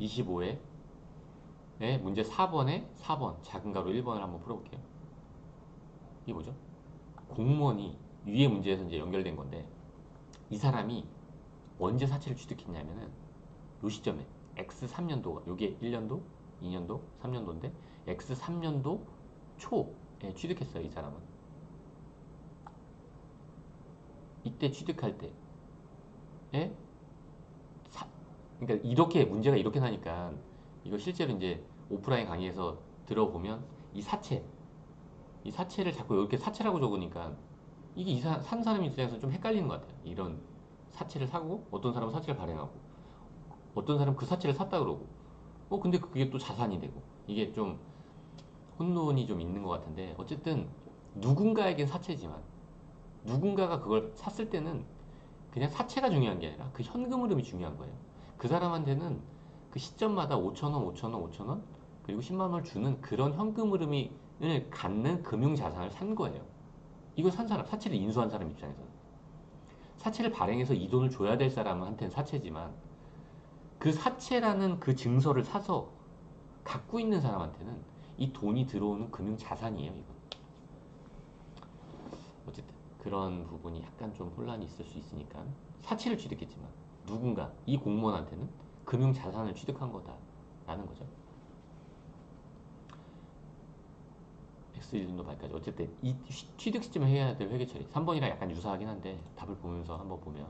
25에 네, 문제 4번에 4번 작은 가로 1번을 한번 풀어볼게요. 이게 뭐죠? 공무원이 위에 문제에서 이제 연결된 건데 이 사람이 언제 사채를 취득했냐면은 요 시점에 X 3년도가 요게 1년도, 2년도, 3년도인데 X 3년도 초에 취득했어요 이 사람은 이때 취득할 때에 사, 그러니까 이렇게 문제가 이렇게 나니까 이거 실제로 이제 오프라인 강의에서 들어보면 이 사채 이 사채를 자꾸 이렇게 사채라고 적으니까 이게 이사, 산 사람 입장에서 좀 헷갈리는 것 같아요. 이런 사채를 사고 어떤 사람은 사채를 발행하고 어떤 사람은 그 사채를 샀다 그러고 어 근데 그게 또 자산이 되고 이게 좀 혼돈이 좀 있는 것 같은데 어쨌든 누군가에겐 사채지만 누군가가 그걸 샀을 때는 그냥 사채가 중요한 게 아니라 그 현금 흐름이 중요한 거예요. 그 사람한테는 그 시점마다 5천원, 5천원, 5천원 그리고 10만 원을 주는 그런 현금 흐름을 갖는 금융 자산을 산 거예요. 이걸 산 사람, 사채를 인수한 사람 입장에서는 사채를 발행해서 이 돈을 줘야 될 사람한테는 사채지만 그 사채라는 그 증서를 사서 갖고 있는 사람한테는 이 돈이 들어오는 금융 자산이에요, 이거. 어쨌든 그런 부분이 약간 좀 혼란이 있을 수 있으니까 사채를 취득했지만 누군가 이 공무원한테는 금융 자산을 취득한 거다라는 거죠. X1도 발까지 어쨌든 이 취득 시점에 해야 될 회계 처리 3번이랑 약간 유사하긴 한데 답을 보면서 한번 보면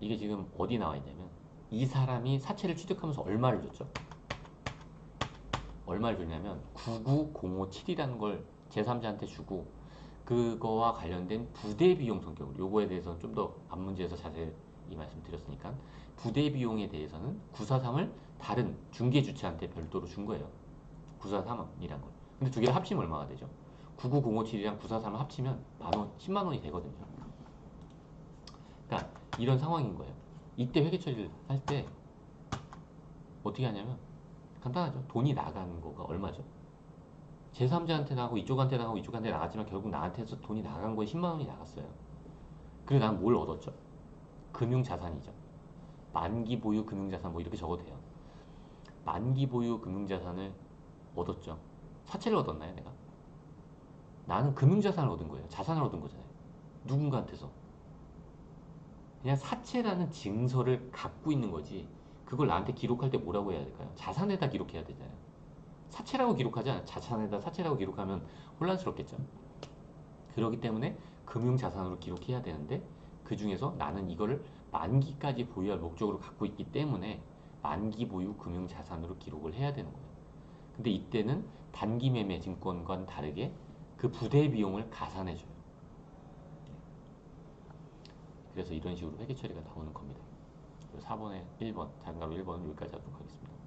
이게 지금 어디 나와 있냐면 이 사람이 사채를 취득하면서 얼마를 줬죠? 얼마를 줬냐면 99057이라는 걸 제3자한테 주고 그거와 관련된 부대 비용 성격으로 요거에 대해서는 좀 더 앞 문제에서 자세히 말씀드렸으니까 부대 비용에 대해서는 943을 다른 중개 주체한테 별도로 준 거예요. 943이란 걸. 근데 두 개를 합치면 얼마가 되죠? 99057이랑 943을 합치면 만원, 10만 원이 되거든요. 그러니까 이런 상황인 거예요. 이때 회계 처리를 할 때 어떻게 하냐면 간단하죠. 돈이 나가는 거가 얼마죠? 제3자한테 나가고 이쪽한테 나가고 이쪽한테 나갔지만 결국 나한테서 돈이 나간 거에 10만 원이 나갔어요. 그래서 난뭘 얻었죠? 금융자산이죠. 만기 보유 금융자산 뭐 이렇게 적어도 돼요. 만기 보유 금융자산을 얻었죠. 사채를 얻었나요, 내가? 나는 금융자산을 얻은 거예요. 자산을 얻은 거잖아요. 누군가한테서. 그냥 사채라는 증서를 갖고 있는 거지. 그걸 나한테 기록할 때 뭐라고 해야 될까요? 자산에다 기록해야 되잖아요. 사채라고 기록하지 않아. 자산에다 사채라고 기록하면 혼란스럽겠죠. 그렇기 때문에 금융자산으로 기록해야 되는데 그 중에서 나는 이거를 만기까지 보유할 목적으로 갖고 있기 때문에 만기 보유 금융자산으로 기록을 해야 되는 거예요. 근데 이때는 단기 매매 증권과는 다르게 그 부대 비용을 가산해줘요. 그래서 이런 식으로 회계 처리가 나오는 겁니다. 4번에 1번, 장가로 1번은 여기까지 하도록 하겠습니다.